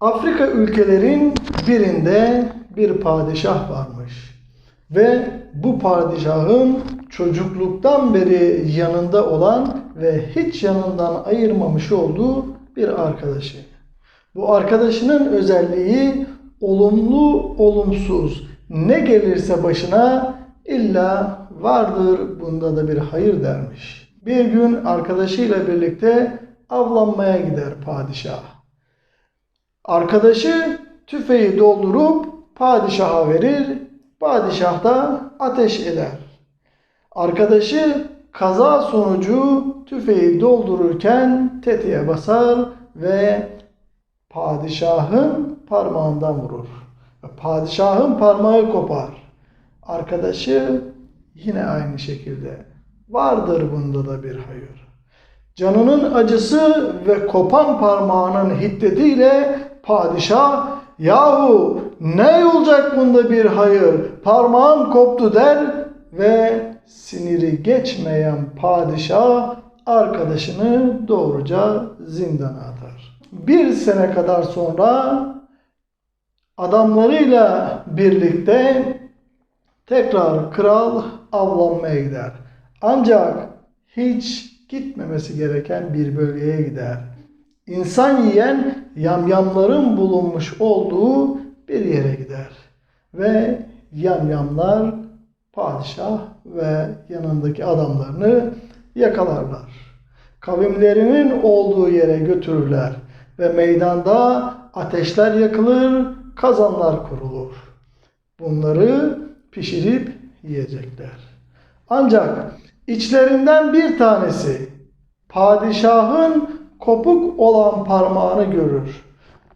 Afrika ülkelerin birinde bir padişah varmış. Ve bu padişahın çocukluktan beri yanında olan ve hiç yanından ayırmamış olduğu bir arkadaşı. Bu arkadaşının özelliği olumlu olumsuz ne gelirse başına illa vardır bunda da bir hayır dermiş. Bir gün arkadaşıyla birlikte avlanmaya gider padişah. Arkadaşı tüfeği doldurup padişaha verir, padişah da ateş eder. Arkadaşı kaza sonucu tüfeği doldururken tetiğe basar ve padişahın parmağından vurur. Padişahın parmağı kopar. Arkadaşı yine aynı şekilde. Vardır bunda da bir hayır. Canının acısı ve kopan parmağının hiddetiyle padişah yahu ne olacak bunda bir hayır parmağım koptu der ve siniri geçmeyen padişah arkadaşını doğruca zindana atar. Bir sene kadar sonra adamlarıyla birlikte tekrar kral avlanmaya gider. Ancak hiç gitmemesi gereken bir bölgeye gider. İnsan yiyen yamyamların bulunmuş olduğu bir yere gider. Ve yamyamlar padişah ve yanındaki adamlarını yakalarlar. Kavimlerinin olduğu yere götürürler ve meydanda ateşler yakılır, kazanlar kurulur. Bunları pişirip yiyecekler. Ancak içlerinden bir tanesi padişahın kopuk olan parmağını görür.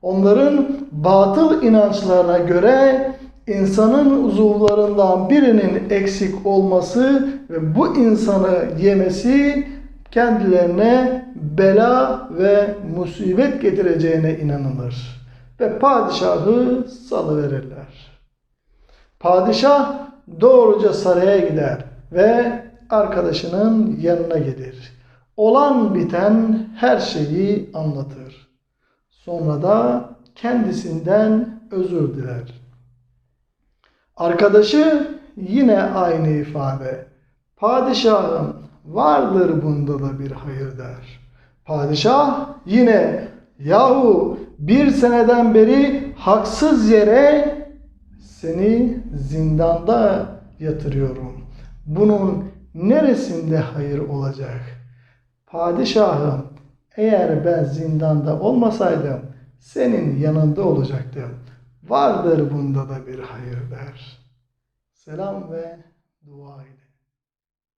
Onların batıl inançlarına göre insanın uzuvlarından birinin eksik olması ve bu insanı yemesi kendilerine bela ve musibet getireceğine inanılır. Ve padişahı salıverirler. Padişah doğruca saraya gider ve arkadaşının yanına gelir. Olan biten her şeyi anlatır. Sonra da kendisinden özür diler. Arkadaşı yine aynı ifade. Padişahım vardır bunda da bir hayır der. Padişah yine yahu bir seneden beri haksız yere seni zindanda yatırıyorum. Bunun neresinde hayır olacak? Padişahım eğer ben zindanda olmasaydım senin yanında olacaktım. Vardır bunda da bir hayır der. Selam ve dua ile.